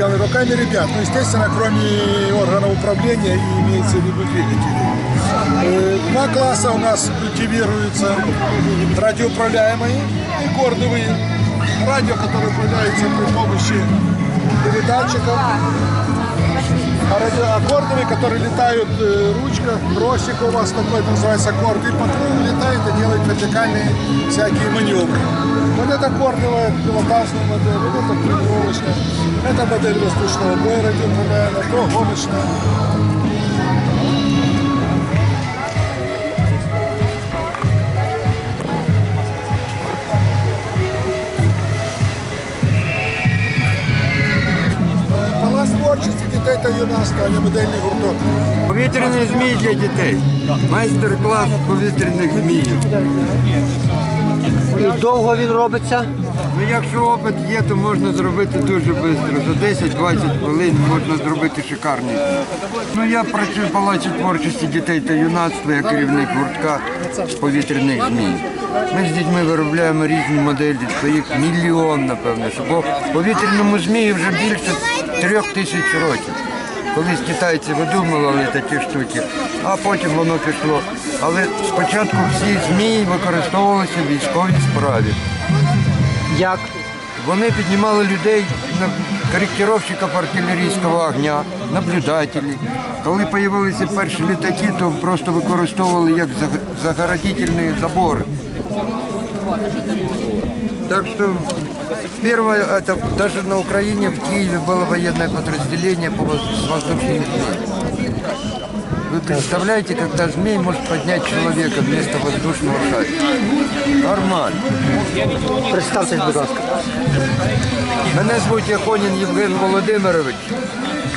сделаны руками ребят. Ну, естественно, кроме органов управления и имеется в виду двигатели. Э, Два класса у нас культивируются. Радиоуправляемые и кордовые. Радио, которые управляются при помощи передатчиков. А радио- аккордовые, которые летают э, ручка, тросик у вас такой, это называется аккорд, и по кругу летает и делает вертикальные всякие маневры. Вот это аккордовая пилотажная модель, вот это тренировочная, это модель воздушного боя радиоуправляемая, то гоночная. Творчості дітей та юнацтва, а не модельний гурток. Повітряний змій для дітей. Майстер-клас повітряних зміїв. І довго він робиться. Ну, якщо опит є, то можна зробити дуже швидко. За 10-20 хвилин можна зробити шикарний. Ну, я працюю в палаці творчості дітей та юнацтва, я керівник гуртка повітряних змій. Ми з дітьми виробляємо різні моделі, своїх мільйон, напевно, бо повітряному змії вже більше трьох тисяч років. Колись китайці видумували такі штуки, а потім воно пішло. Але спочатку всі змії використовувалися в військовій справі. Як? Вони піднімали людей на корректировщиків артилерійського огня, наблюдателі. Коли з'явилися перші літаки, то просто використовували як заг- загородительні забори. Так что первое, это даже на Украине, в Киеве было военное подразделение по воз- воздушным змеям. Вы представляете, когда змей может поднять человека вместо воздушного шарика? Нормально. Представтесь, будь ласка. Мене звуть Яхонін Євген Володимирович.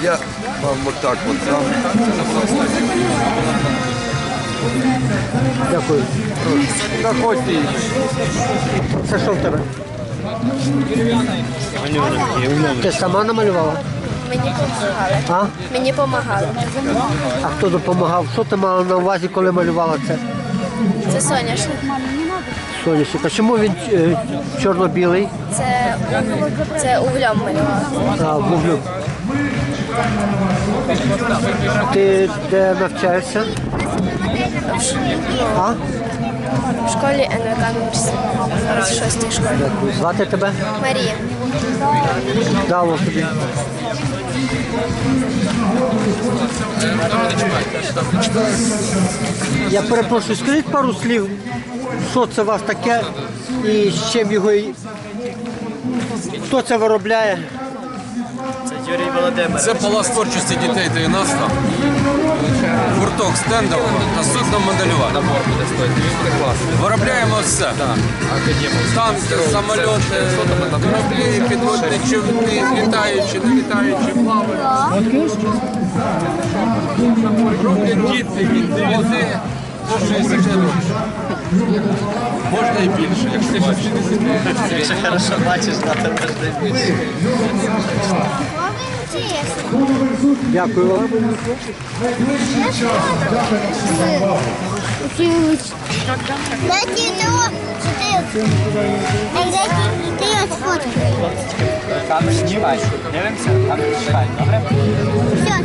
Я вам отак от дам. Дякую. Заходьте. Це що в тебе? Ти сама намалювала? Мені допомагали. А? Мені допомагали. А хто допомагав? Що ти мала на увазі, коли малювала це? Це соняшник. Соняшник. А чому він е, чорно-білий? Це, це углем малювали. А, вуглю. Ти де навчаєшся? А? В школі НВК номер 6 школі. Звати тебе? Марія. Дало тобі. Я перепрошую, скажіть пару слів, що це у вас таке і з чим його. Хто це виробляє? Це палац творчості дітей та юнацтва. Гурток стендового та судномоделювання. Виробляємо все. Танки, самольоти, кораблі, підводні човни, літаючі, не літаючі, плаваючі. Роблять діти від 9 до 60 років. Можна і більше, якщо. Дякую вам. Дайте того, що ти. Ей, дайте ти його сфоткай. Все,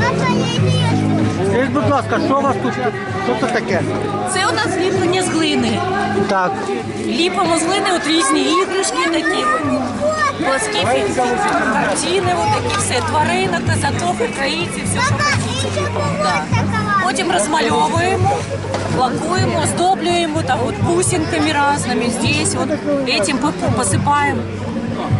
Папа, я йду його Скажіть, будь ласка, що у вас тут? Що це таке? це у нас ліплення з глини. Так, Ліпимо з глини от різні іграшки такі. Плоскі фі- картини, от такі все. Тваринок, казаков, українців, все, що хочеться. Да. Потім розмальовуємо, лакуємо, оздоблюємо там от бусинками разними. Здесь вот этим посипаємо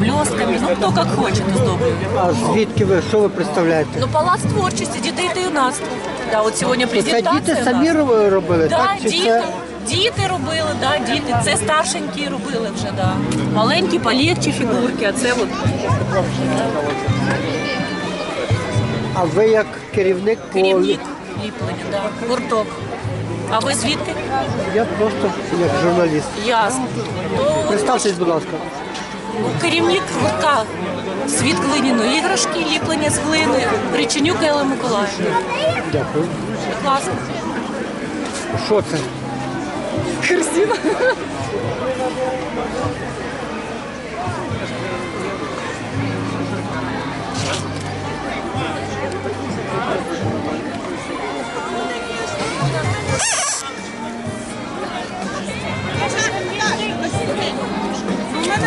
блестками. Ну, хто як хоче, оздоблюємо. а звідки ви, що ви представляєте? Ну, палац творчості, дітей та юнацтва. Да, от сьогодні Це діти самі робили, Да, так? Чи діти, це діти робили, да, діти. Це старшенькі робили вже, да. Маленькі, полегчі фігурки, а це от а ви як керівник по керівник ліплення, да. гурток. А ви звідки? я просто як журналіст. Ясно. То Представтесь, будь ласка. ну, керівник гуртка світ глиняної іграшки, ліплення з глини, Причинюк Елла Миколаївна. Дякую. Класно. Що це? Христина.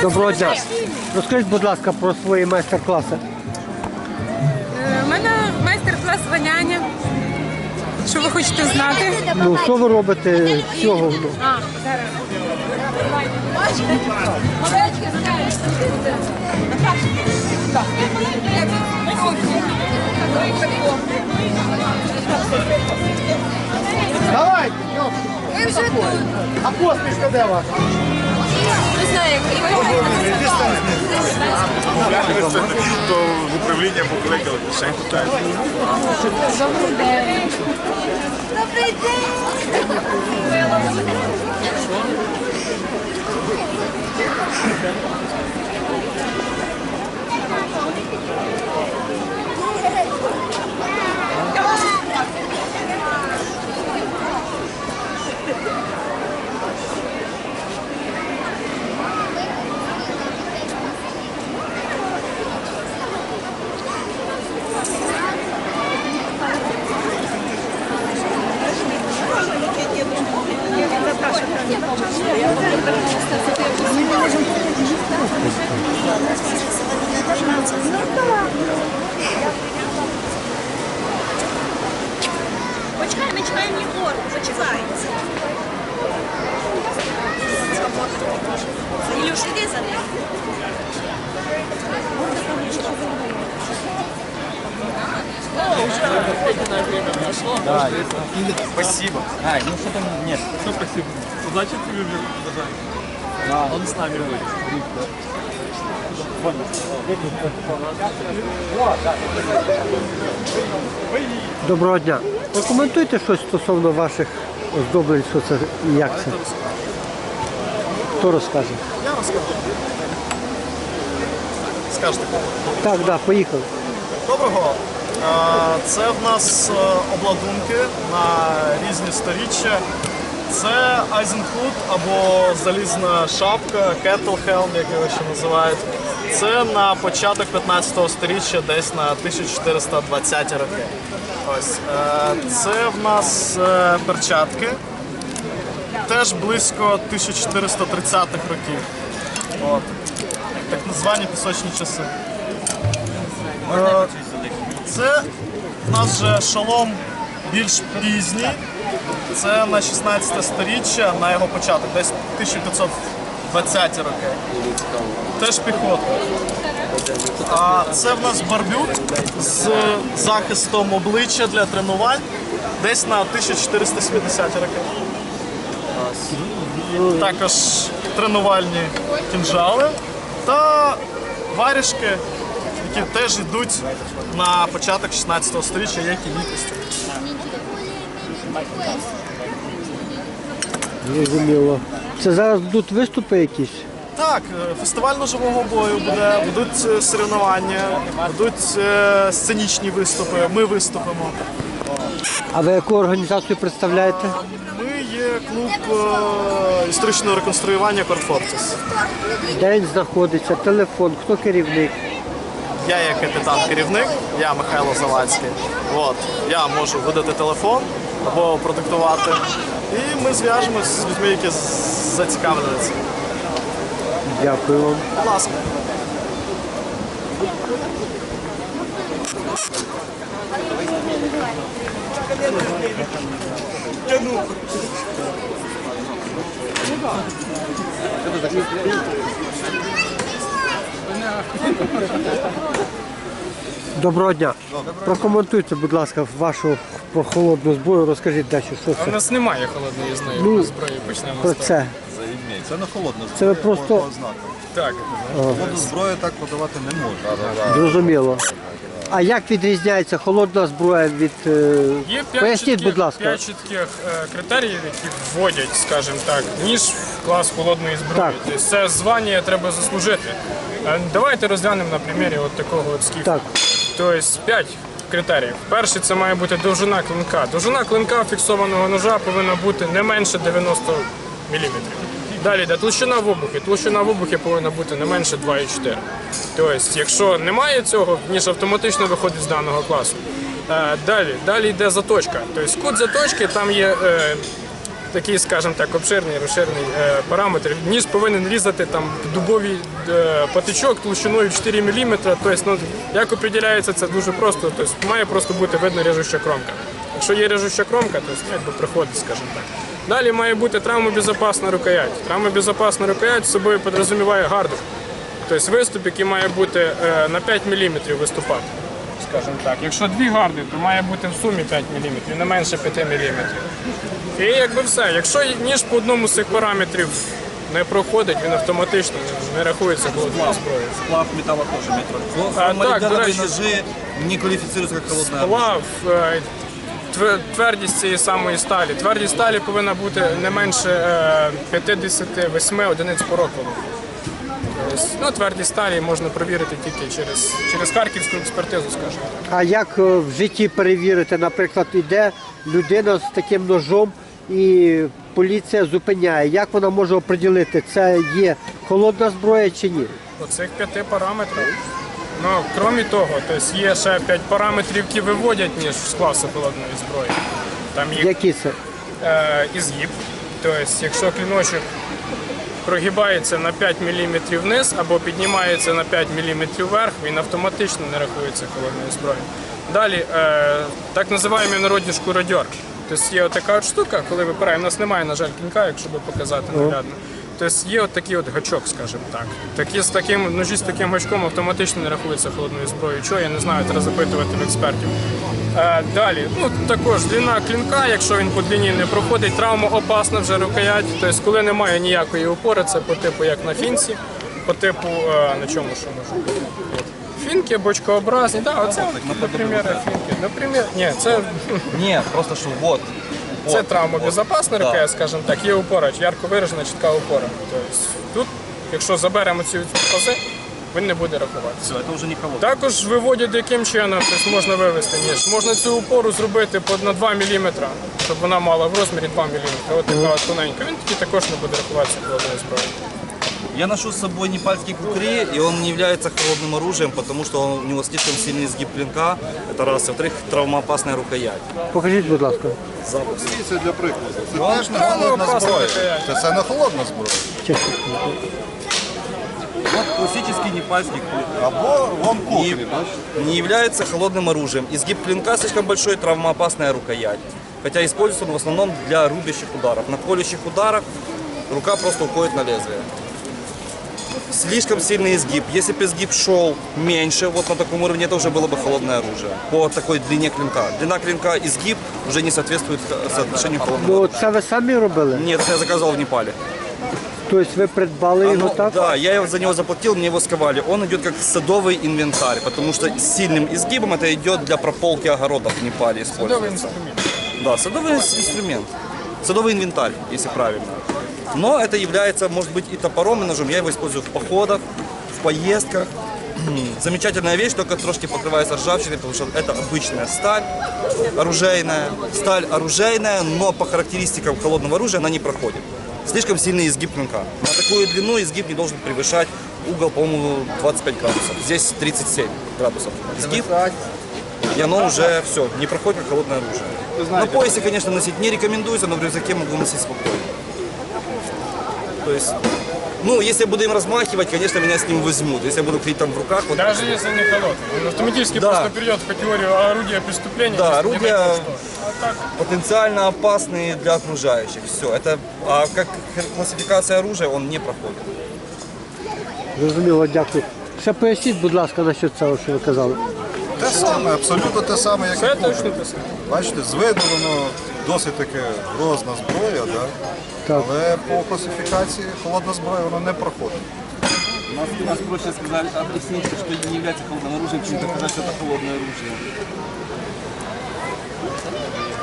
Доброго дня. Розкажіть, будь ласка, про свої майстер-класи. Що ви хочете знати? Ну, що ви робите з цього? Ну, Давайте, А посмішка де ваша? То в управління покликали, ще питають. Добрий день! Почекай, ми чекаємо Єгор, почекай. Ілюш, іди за ним. Спасибо. Ай, ну что там нет? Что Удачи тебе, уважаемый. Да. Он с нами будет. Доброго дня. Прокоментуйте щось стосовно ваших оздоблень, що це і як це. Хто розкаже? Я розкажу. Скажете. Так, так, да, поїхали. Доброго. Це в нас е, обладунки на різні сторіччя. Це Айзенхут або залізна шапка, кеттлхелм, як його ще називають. Це на початок 15 сторіччя, десь на 1420 роки. Ось. е, Це в нас е, перчатки, теж близько 1430-х років. От. Так названі пісочні часи. Е, Це у нас же шолом більш пізній. Це на 16 сторіччя, на його початок, десь 1520 роки. Теж піхота. А це в нас барбют з захистом обличчя для тренувань десь на 1470 роки. Також тренувальні кінжали та варішки, які теж йдуть на початок 16 століття, як і літості. Зрозуміло. Це зараз будуть виступи якісь? Так, е, фестиваль ножового бою буде, будуть е, соревнування, будуть е, сценічні виступи. Ми виступимо. А ви яку організацію представляєте? Ми є клуб історичного реконструювання Корфортис. Де він знаходиться, телефон, хто керівник? Я є капітан-керівник, я Михайло Завадський. От, я можу видати телефон або продиктувати. І ми зв'яжемось з людьми, які зацікавлені цим. Дякую вам. Будь ласка. Доброго дня. Прокоментуйте, будь ласка, вашу про холодну зброю, розкажіть дещо, що У це нас немає холодної знаю Ну, зброї, почнемо про з того. це. Це не холодно. Це ви просто Так. Холодну зброю так подавати не можна. зрозуміло. А як відрізняється холодна зброя від. е, Є п'ять Поясніть, чітких, будь ласка. п'ять чітких е, критеріїв, які вводять, скажімо так, ніж в клас холодної зброї. Так. Тобто це звання треба заслужити. Е, Давайте розглянемо на примірі от такого от скіфа. Так. Тобто 5 критеріїв. Перший це має бути довжина клинка. Довжина клинка фіксованого ножа повинна бути не менше 90 мм. Далі йде толщина в обухи. Толщина в обухи повинна бути не менше 2,4. Тобто, якщо немає цього, ніж автоматично виходить з даного класу. Е, Далі, далі йде заточка. Тобто кут заточки там є е, такий, скажімо так, обширний, розширений е, параметр. Ніж повинен різати там дубовий е, патичок толщиною 4 мм. Тобто, ну, як определяється, це дуже просто. Тобто, має просто бути видно режуща кромка. Якщо є режуща кромка, то ну, якби приходить, скажімо так. Далі має бути травмобезопасна рукоять. Травмобезопасна рукоять з собою підрозуміває гарду. Тобто виступ, який має бути е, на 5 мм виступати. Скажімо так. Якщо дві гарди, то має бути в сумі 5 мм, не менше 5 мм. І якби все. Якщо ніж по одному з цих параметрів не проходить, він автоматично не рахується холодною зброєю. Сплав металла тоже метро. А, так, до речі, ножи не квалифицируются как холодное оружие. сплав, е, твер- твердість цієї самої сталі. Твердість сталі повинна бути не менше е, 58 одиниць по року. Ну, твердість сталі можна перевірити тільки через, через харківську експертизу, скажімо. А як е, в житті перевірити, наприклад, іде людина з таким ножом і поліція зупиняє. Як вона може оприділити, це є холодна зброя чи ні? Оцих п'яти параметрів. Ну, крім того, тобто є ще п'ять параметрів, які виводять ніж з класу холодної зброї. Там є Які це? е, і. Тобто, якщо кліночок прогибається на 5 мм вниз або піднімається на 5 мм вверх, він автоматично не рахується холодною зброєю. Далі, е, так називаємо народні шкуродьор. Тобто є така от штука, коли випираємо, у нас немає, на жаль, кінка, якщо би показати наглядно. Тобто є от такий от гачок, скажімо так. Такі з таким ножі з таким гачком автоматично не рахується холодною зброєю. Чого я не знаю, треба запитувати в експертів. Е, далі, ну також длина клінка, якщо він по длині не проходить, травмоопасна вже рукоять. Тобто, коли немає ніякої опори, це по типу як на фінці, по типу е, на чому що може бути. Фінки, бочкообразні, да, оце, наприклад, фінки. Наприклад, ні, це Нет, просто что вот. це травмобезопасна Да. рука, скажімо так, є опора, ярко виражена чітка опора. Тобто тут, якщо заберемо ці пази, він не буде рахуватися. Все, это уже не холодное. Також виводять яким чином, тобто можна вивести ніж. Можна цю опору зробити по- на 2 мм, щоб вона мала в розмірі 2 мм. Ось така от тоненька. Він тоді також не буде рахуватися холодною зброєю. Я ношу с собой непальский кукри, и он не является холодным оружием, потому что он- у него слишком сильный изгиб клинка. Это раз. Во-вторых, травмоопасная рукоять. Покажіть, будь ласка. Запуск. Це для прикладу. Це теж не холодна зброя. Це, це не холодна зброя. Чесно. Вот классический непальский кукри. Або вон Не, не является холодным оружием. Изгиб клинка слишком большой, травмоопасная рукоять. Хотя используется он в основном для рубящих ударов. На колющих ударах рука просто уходит на лезвие. Слишком сильный изгиб. Если бы изгиб шел меньше, вот на таком уровне, это уже было бы холодное оружие. По такой длине клинка. Длина клинка, изгиб уже не соответствует э, соотношению холодного. Ну це ви самі робили? Нет, я заказывал в Непале. Тобто ви придбали його Оно- так? Да, я его за него заплатил, мне его сковали. Он идет как садовый инвентарь, потому что с сильным изгибом это идет для прополки огородов в Непале используется. Да, садовый ис- инструмент. Садовый инвентарь, если правильно. Но это является, может быть, и топором, и ножом. Я его использую в походах, в поездках. Замечательная вещь, только трошки покрывается ржавчиной, потому что это обычная сталь оружейная. Сталь оружейная, но по характеристикам холодного оружия она не проходит. Слишком сильный изгиб клинка. На такую длину изгиб не должен превышать угол, по-моему, 25 градусов. Здесь 37 градусов. Изгиб, и оно уже все, не проходит как холодное оружие. На поясе, конечно, носить не рекомендуется, но в рюкзаке могу носить спокойно. То есть, ну, если я буду им размахивать, конечно, меня с ним возьмут. Если я буду ходить там в руках, вот Даже если не холодный. Он автоматически Да. просто перейдет в категорию орудия преступления. Да, если не орудия- выяснилось, что. А так, потенциально опасные для окружающих. Все, это, а как классификация оружия он не проходит. Зрозуміло, дякую. Ще поясніть, будь ласка, насчет цього, що ви казали. Те саме, абсолютно те саме, як Це і кухня. точно те саме. Бачите, з виду воно досить таке грозна зброя, да? Так. але по класифікації холодна зброя воно не проходить. Нас, нас проще сказали объяснить, что не является холодным оружием, чем доказать, что это холодное оружие.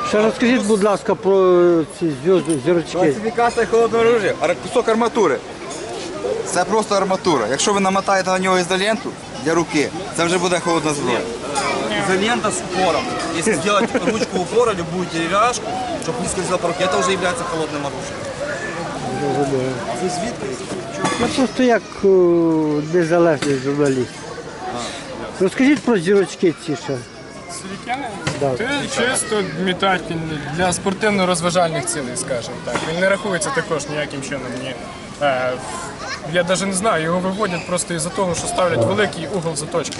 Ще розкажіть, будь ласка, про ці зв'язки, зірочки. Класифікація холодного оружия. Ар- Кусок арматури. Це просто арматура. Якщо ви намотаєте на нього ізоленту для руки, це вже буде холодна зброя. изолента с упором. Если сделать ручку упора, любую деревяшку, чтобы не скользила по руке, это уже является холодным оружием. Зрозуміло. Я просто як е, незалежний журналіст. Розкажіть про зірочки ці ще. Сюрікени? Да. Це чисто метатель для спортивно-розважальних цілей, скажімо так. Він не рахується також ніяким чином. Ні. Е, я навіть не знаю, його виводять просто із-за того, що ставлять великий угол заточки.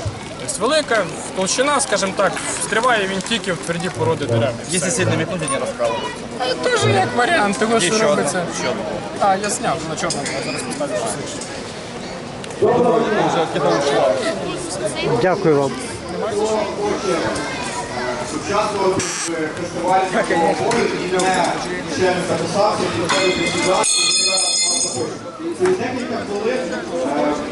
Тобто велика толщина, скажімо так, встріває він тільки в тверді породи дерев. і Если все. сильно метнуть, они раскалывают. Е, Теж як варіант того, що Ще одна, робиться. ще одна. А, я зняв на чорному, зараз поставлю щось інше. Дякую вам. Через декілька хвилин е,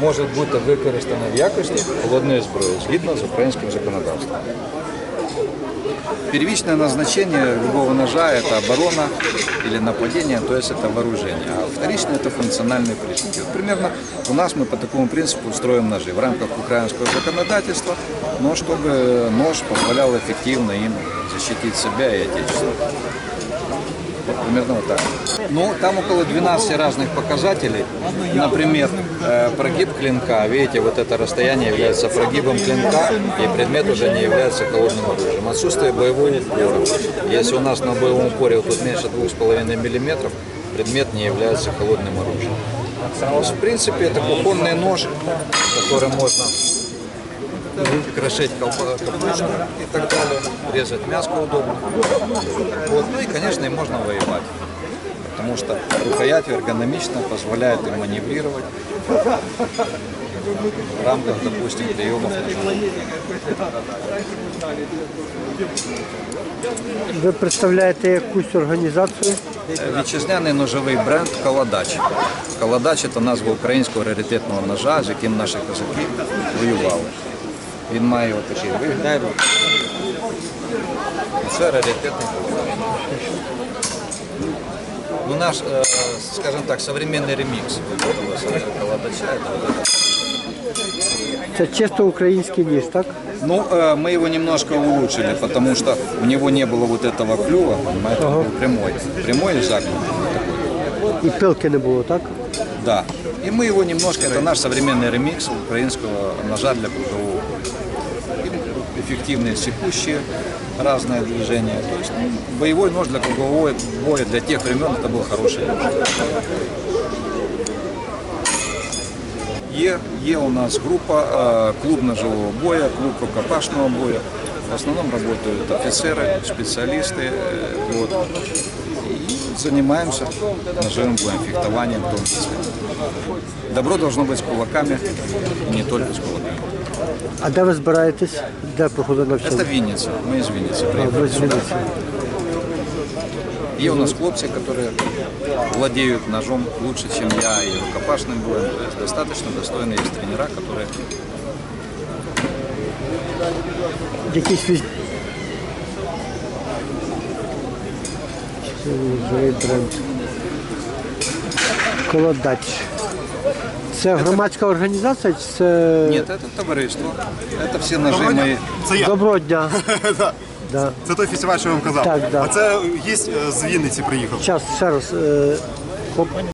можуть бути використані в якості холодної зброї згідно з українським законодавством. Первичное назначение любого ножа – это оборона или нападение, то есть это вооружение. А вторичное – это функциональные признаки. Вот примерно у нас мы по такому принципу строим ножи. В рамках украинского законодательства, но чтобы нож позволял эффективно им защитить себя и отечество. Вот примерно вот так. Ну, там около 12 разных показателей. Например, э, прогиб клинка. Видите, вот это расстояние является прогибом клинка, и предмет уже не является холодным оружием. Отсутствие боевого упора. Если у нас на боевом упоре вот тут меньше 2,5 мм, предмет не является холодным оружием. В принципе, это кухонный нож, которым можно крошить капусту и так далее, резать мяско удобно. Вот. Ну и, конечно, можно воевать, потому что рукоять эргономично позволяет им маневрировать в рамках, допустим, приемов. Ви представляєте якусь організацію? Вітчизняний ножовий бренд Каладач. Каладач це назва українського раритетного ножа, з яким наші козаки воювали. Він має отакий вигляд. Це раритетний каладач. Ну, наш, е, скажімо так, современний ремікс Каладача. это вот это. Це чисто український ніж, так? Ну, э, мы его немножко улучшили, потому что у него не было вот этого клюва, понимаете, он был прямой. Прямой и загнутый. І пилки не було, так? Да. И мы его немножко, это наш современный ремикс украинского ножа для кругового. Эффективные секущие, разные движения. То есть ну, боевой нож для кругового боя для тех времен это был хороший нож. Є, є у нас группа э, клуб ножевого боя, клуб рукопашного боя. В основном работают офицеры, специалисты. э, вот. И занимаемся ножевым боем, фехтованием в том числе. Добро должно быть с кулаками, не только с кулаками. А де ви збираєтесь? Де проходить Это навчання? Винница, мы из Винницы А, ви приехали з сюда. Вінниці. И у нас хлопцы, которые владеют ножом лучше, чем я, и рукопашным боем. То есть достаточно достойные есть тренера, которые Якийсь віз... Це ножовий бренд. Колодач. Це громадська організація чи це. Нет, это товариство. Это все ножи мои. Це я. Доброго дня. Да. Да. Це той фестиваль, що я вам казав. Так, да. А це гість е, з Вінниці приїхав. Час ще раз. е, Хоп.